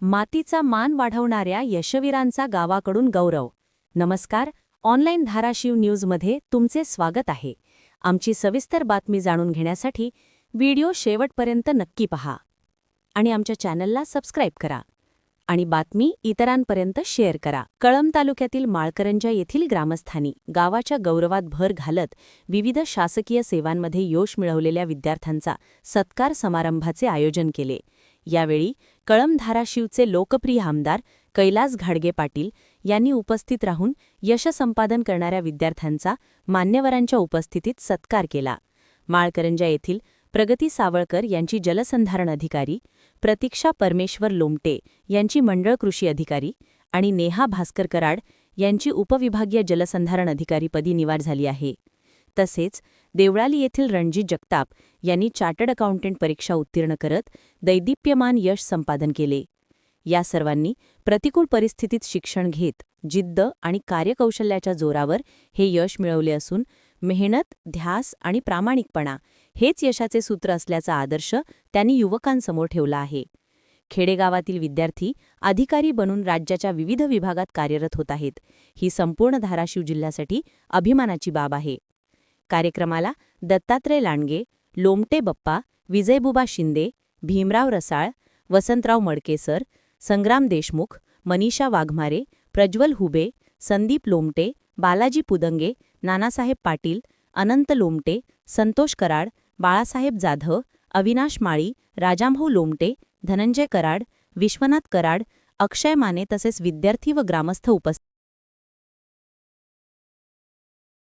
मातीचा मान वाढवणाऱ्या यशवीरांचा गावाकडून गौरव. नमस्कार ऑनलाईन धाराशिव न्यूजमध्ये तुमचे स्वागत आहे. आमची सविस्तर बातमी जाणून घेण्यासाठी व्हिडिओ शेवटपर्यंत नक्की पहा. आणि आमच्या चॅनलला सबस्क्राईब करा. आणि बातमी इतरांपर्यंत शेअर करा. कळम तालुक्यातील माळकरंजा येथील ग्रामस्थांनी गावाच्या गौरवात भर घालत विविध शासकीय सेवांमध्ये यश मिळवलेल्या विद्यार्थ्यांचा सत्कार समारंभाचे आयोजन केले. यावेळी कळम धाराशिवचे लोकप्रिय आमदार कैलास घाडगे पाटील यांनी उपस्थित राहून यशसंपादन करणाऱ्या विद्यार्थ्यांचा मान्यवरांच्या उपस्थितीत सत्कार केला. माळकरंजा येथील प्रगती सावळकर यांची जलसंधारण अधिकारी प्रतीक्षा परमेश्वर लोमटे यांची मंडळ कृषी अधिकारी आणि नेहा भास्कर कराड यांची उपविभागीय जलसंधारण अधिकारीपदी निवार झाली आहे. तसेच देवळाली येथील रणजित जगताप यांनी चार्टर्ड अकाउंटंट परीक्षा उत्तीर्ण करत दैदिप्यमान यश संपादन केले. या सर्वांनी प्रतिकूल परिस्थितीत शिक्षण घेत जिद्द आणि कार्यकौशल्याच्या जोरावर हे यश मिळवले असून मेहनत ध्यास आणि प्रामाणिकपणा हेच यशाचे सूत्र असल्याचा आदर्श त्यांनी युवकांसमोर ठेवला आहे. खेडेगावातील विद्यार्थी अधिकारी बनून राज्याच्या विविध विभागात कार्यरत होत आहेत. ही संपूर्ण धाराशिव जिल्ह्यासाठी अभिमानाची बाब आहे. कार्यक्रमाला दत्तात्रय लांडगे लोमटे बप्पा विजयबुबा शिंदे भीमराव रसाळ वसंतराव मडकेसर संग्राम देशमुख मनीषा वाघमारे प्रज्वल हुबे संदीप लोमटे बालाजी पुदंगे नानासाहेब पाटील अनंत लोमटे संतोष कराड बाळासाहेब जाधव अविनाश माळी राजाभाऊ लोमटे धनंजय कराड विश्वनाथ कराड अक्षय माने तसेच विद्यार्थी व ग्रामस्थ उपस्थित